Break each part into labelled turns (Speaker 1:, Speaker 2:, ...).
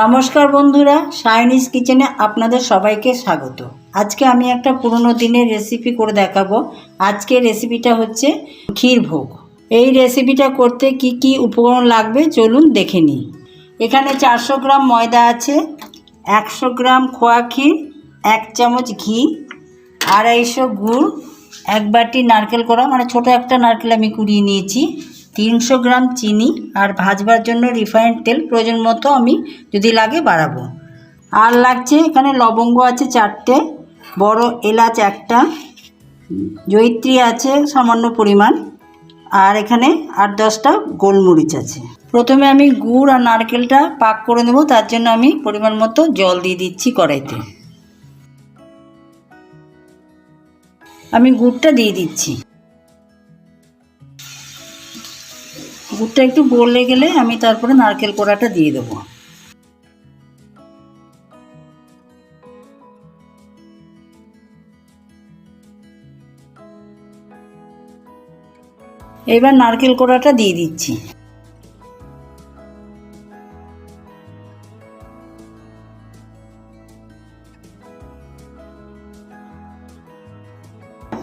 Speaker 1: নমস্কার বন্ধুরা সায়নিস কিচেনে আপনাদের সবাইকে স্বাগত। আজকে আমি একটা পুরনো দিনের রেসিপি করে দেখাবো। আজকে রেসিপিটা হচ্ছে ক্ষীর ভোগ। এই রেসিপিটা করতে কি কি উপকরণ লাগবে চলুন দেখে নিই। এখানে চারশো গ্রাম ময়দা আছে, একশো গ্রাম খোয়া ক্ষীর, এক চামচ ঘি, আড়াইশো গুড়, এক বাটি নারকেল করা মানে ছোট একটা নারকেল আমি কুড়িয়ে নিয়েছি। তিনশো গ্রাম চিনি আর ভাজবার জন্য রিফাইন্ড তেল প্রয়োজন মতো আমি যদি লাগে বাড়াবো। আর লাগছে এখানে লবঙ্গ আছে চারটে, বড় এলাচ একটা জৈত্রী আছে সামান্য পরিমাণ, আর এখানে আট দশটা গোলমরিচ আছে। প্রথমে আমি গুড় আর নারকেলটা পাক করে নেব, তার জন্য আমি পরিমাণ মতো জল দিয়ে দিচ্ছি কড়াইতে। আমি গুড়টা দিয়ে দিচ্ছি। গুড়টা একটু গলে গেলে আমি তারপরে নারকেল কোড়াটা দিয়ে দেবো। এবার নারকেল কোড়াটা দিয়ে দিচ্ছি।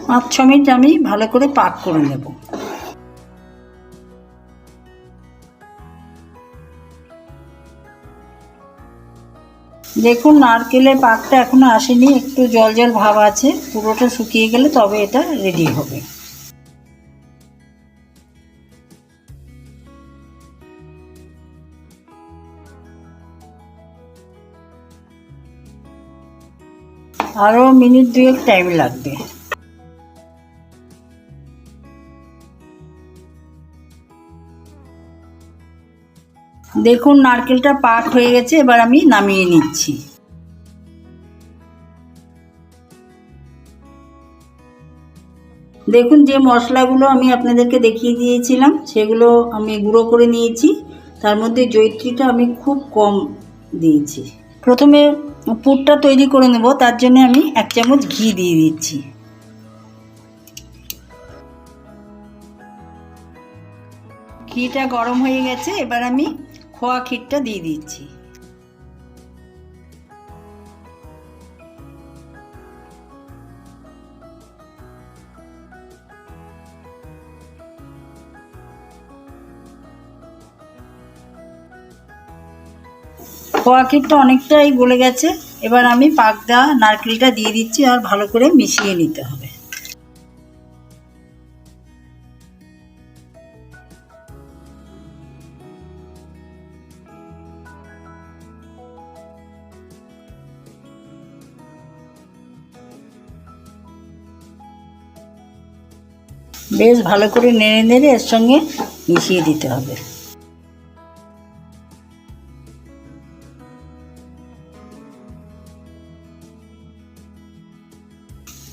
Speaker 1: পাঁচ ছ মিনিট আমি ভালো করে পাক করে নেব। দেখুন, নারকেলের পাকটা এখনও আসেনি, একটু জল জল ভাব আছে, পুরোটা শুকিয়ে গেলে তবে এটা রেডি হবে। আরও মিনিট দুয়েক টাইম লাগবে। দেখুন, নারকেলটা পাক হয়ে গেছে, এবার আমি নামিয়ে নিচ্ছি। দেখুন, যে মশলাগুলো আমি আপনাদেরকে দেখিয়ে দিয়েছিলাম, সেগুলো আমি গুঁড়ো করে নিয়েছি। তার মধ্যে জৈত্রীটা আমি খুব কম দিয়েছি। প্রথমে পুরটা তৈরি করে নেব, তার জন্য আমি এক চামচ ঘি দিয়ে দিচ্ছি। ঘিটা গরম হয়ে গেছে, এবার আমি খোয়া ক্ষীরটা দিয়ে দিচ্ছি। খোয়া ক্ষীরটা অনেকটাই গলে গেছে। এবার আমি পাকদা নারকেলটা দিয়ে দিচ্ছি আর ভালো করে মিশিয়ে নিতে হবে। বেশ ভালো করে নেড়ে নেড়ে এর সঙ্গে মিশিয়ে দিতে হবে।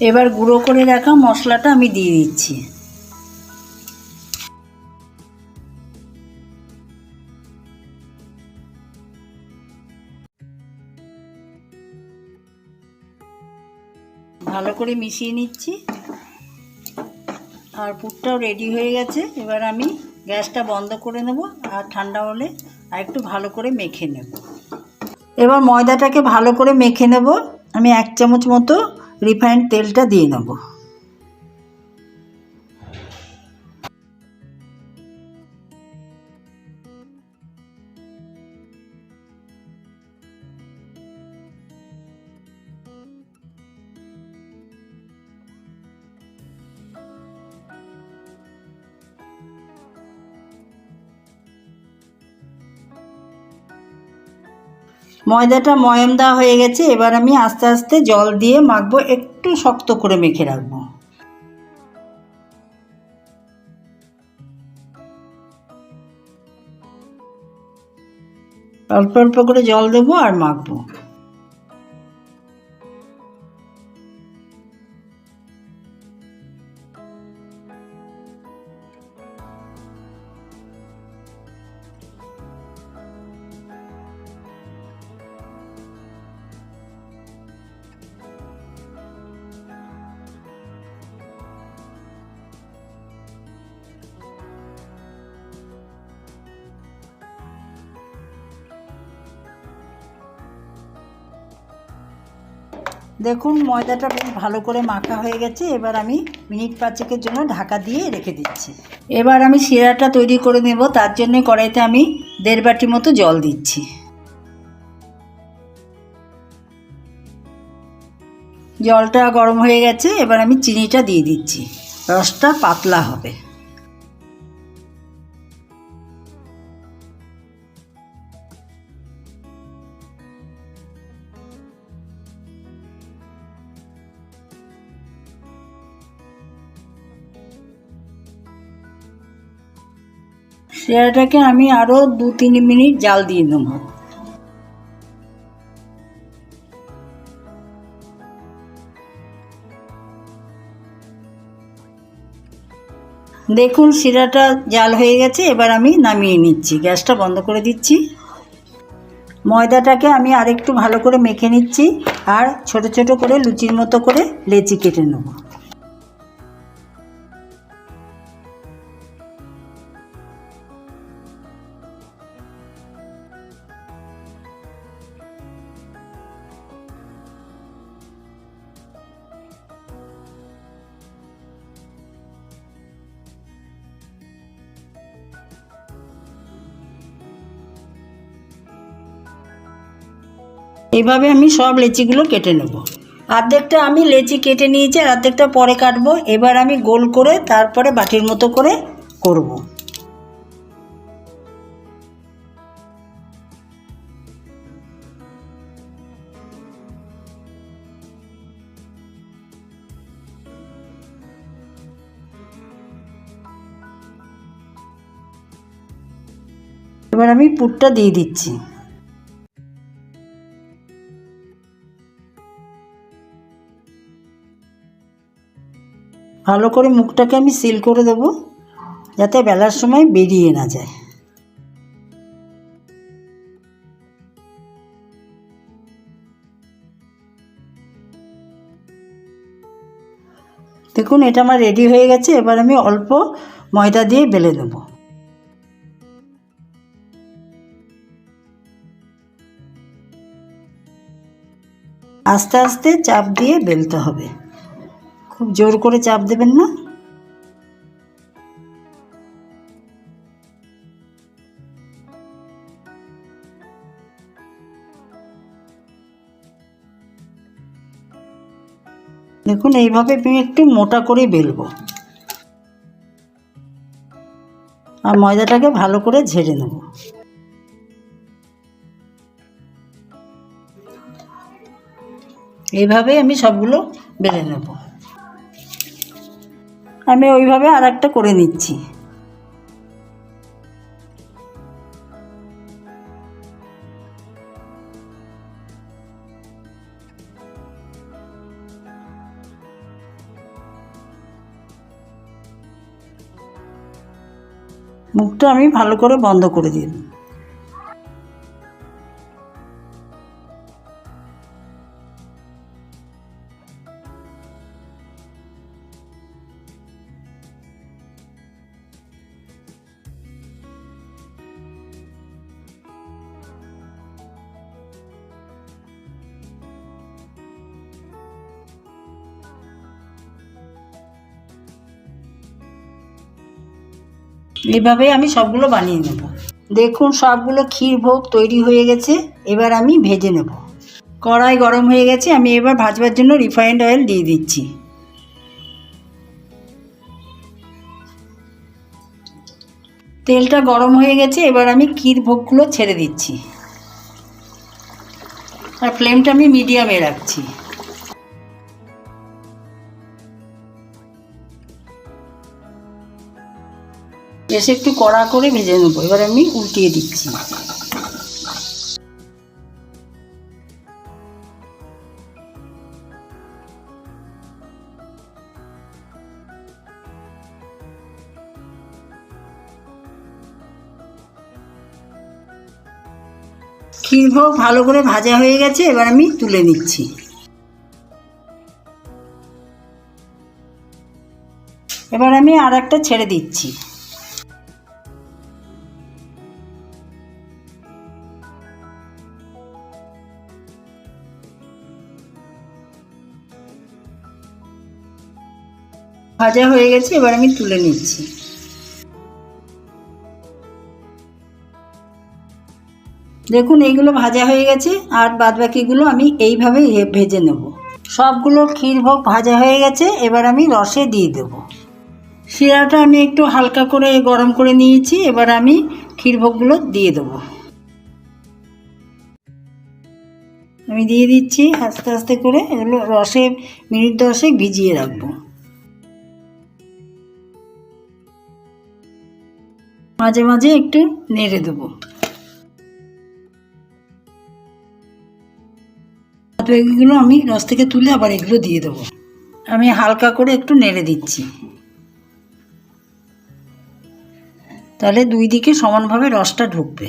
Speaker 1: এবার গুঁড়ো করে রাখা মশলাটা আমি দিয়ে দিচ্ছি। ভালো করে মিশিয়ে নিচ্ছি। আর পুরটাও রেডি হয়ে গেছে। এবার আমি গ্যাসটা বন্ধ করে নেব আর ঠান্ডা হলে আর একটু ভালো করে মেখে নেব। এবার ময়দাটাকে ভালো করে মেখে নেব। আমি এক চামচ মতো রিফাইন্ড তেলটা দিয়ে নেব। ময়দাটা ময়ম দেওয়া হয়ে গেছে, এবার আমি আস্তে আস্তে জল দিয়ে মাখবো, একটু শক্ত করে মেখে রাখব। অল্প অল্প করে জল দেবো আর মাখবো। দেখুন, ময়দাটা বেশ ভালো করে মাখা হয়ে গেছে। এবার আমি মিনিট পাঁচেকের জন্য ঢাকা দিয়ে রেখে দিচ্ছি। এবার আমি শিরাটা তৈরি করে নেব। তার জন্য কড়াইতে আমি দেড় বাটি মতো জল দিচ্ছি। জলটা গরম হয়ে গেছে। এবার আমি চিনিটা দিয়ে দিচ্ছি। রসটা পাতলা হবে। শিরাটাকে আমি আরও দু তিন মিনিট জাল দিয়ে নেব। দেখুন, শিরাটা জাল হয়ে গেছে, এবার আমি নামিয়ে নিচ্ছি। গ্যাসটা বন্ধ করে দিচ্ছি। ময়দাটাকে আমি আরেকটু ভালো করে মেখে নিচ্ছি আর ছোট ছোট করে লুচির মতো করে লেচি কেটে নেব। এইভাবে আমি সব লেচিগুলো কেটে নেব। অর্ধেকটা আমি লেচি কেটে নিয়েছি আর অর্ধেকটা পরে কাটবো। এবার আমি গোল করে তারপরে বাটির মতো করে করব। এবার আমি পুরটা দিয়ে দিচ্ছি। ভালো করে মুখটাকে আমি সিল করে দেব, যাতে বেলার সময় বেরিয়ে না যায়। দেখুন, এটা আমার রেডি হয়ে গেছে, এবার আমি অল্প ময়দা দিয়ে বেলে নেব। আস্তে আস্তে চাপ দিয়ে বেলতে হবে। খুব জোর করে চাপ দেবেন না? দেখুন, এইভাবে আমি একটু মোটা করে বেলবো। আর ময়দাটাকে ভালো করে ঝেড়ে নেব। এইভাবেই আমি সবগুলো বেলে নেব। আমি ওইভাবে আর একটা করে নিচ্ছি। মুখটা আমি ভালো করে বন্ধ করে দিই এইভাবেই আমি সবগুলো বানিয়ে নেব। দেখুন, সবগুলো ক্ষীর ভোগ তৈরি হয়ে গেছে, এবার আমি ভেজে নেব। কড়াই গরম হয়ে গেছে, আমি এবার ভাজবার জন্য রিফাইন্ড অয়েল দিয়ে দিচ্ছি। তেলটা গরম হয়ে গেছে, এবার আমি ক্ষীর ভোগগুলো ছেড়ে দিচ্ছি। আর ফ্লেমটা আমি মিডিয়ামে রাখছি। বেশ একটু কড়া করে ভেজে নেব। এবার আমি উল্টিয়ে দিচ্ছি। ক্ষীরভোগ ভালো করে ভাজা হয়ে গেছে, এবার আমি তুলে নিচ্ছি। এবার আমি আর একটা ছেড়ে দিচ্ছি। ভাজা হয়ে গেছে, এবার আমি তুলে নিচ্ছি। দেখুন, এইগুলো ভাজা হয়ে গেছে, আর বাদবাকিগুলো আমি এইভাবে ভেজে নেব। সবগুলো ক্ষীরভোগ ভাজা হয়ে গেছে, এবার আমি রসে দিয়ে দেবো। শিরাটা আমি একটু হালকা করে গরম করে নিয়েছি, এবার আমি ক্ষীরভোগগুলো দিয়ে দেবো। আমি দিয়ে দিচ্ছি আস্তে আস্তে করে, এগুলো রসে, মিনিট দশে ভিজিয়ে রাখব। মাঝে মাঝে একটু নেড়ে দেবো। এগুলো আমি রস থেকে তুলে আবার এগুলো দিয়ে দেবো। আমি হালকা করে একটু নেড়ে দিচ্ছি। তাহলে দুই দিকে সমানভাবে রসটা ঢুকবে।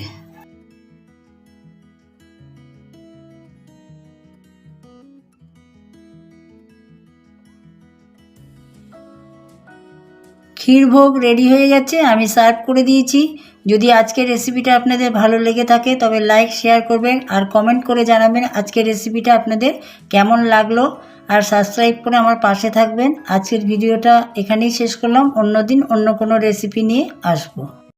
Speaker 1: ক্ষীরভোগ রেডি হয়ে গেছে, আমি সার্ভ করে দিয়েছি। যদি আজকের রেসিপিটা আপনাদের ভালো লেগে থাকে, তবে লাইক শেয়ার করবেন আর কমেন্ট করে জানাবেন আজকের রেসিপিটা আপনাদের কেমন লাগল। আর সাবস্ক্রাইব করে আমার পাশে থাকবেন। আজকের ভিডিওটা এখানেই শেষ করলাম। অন্য দিন অন্য কোনো রেসিপি নিয়ে আসব।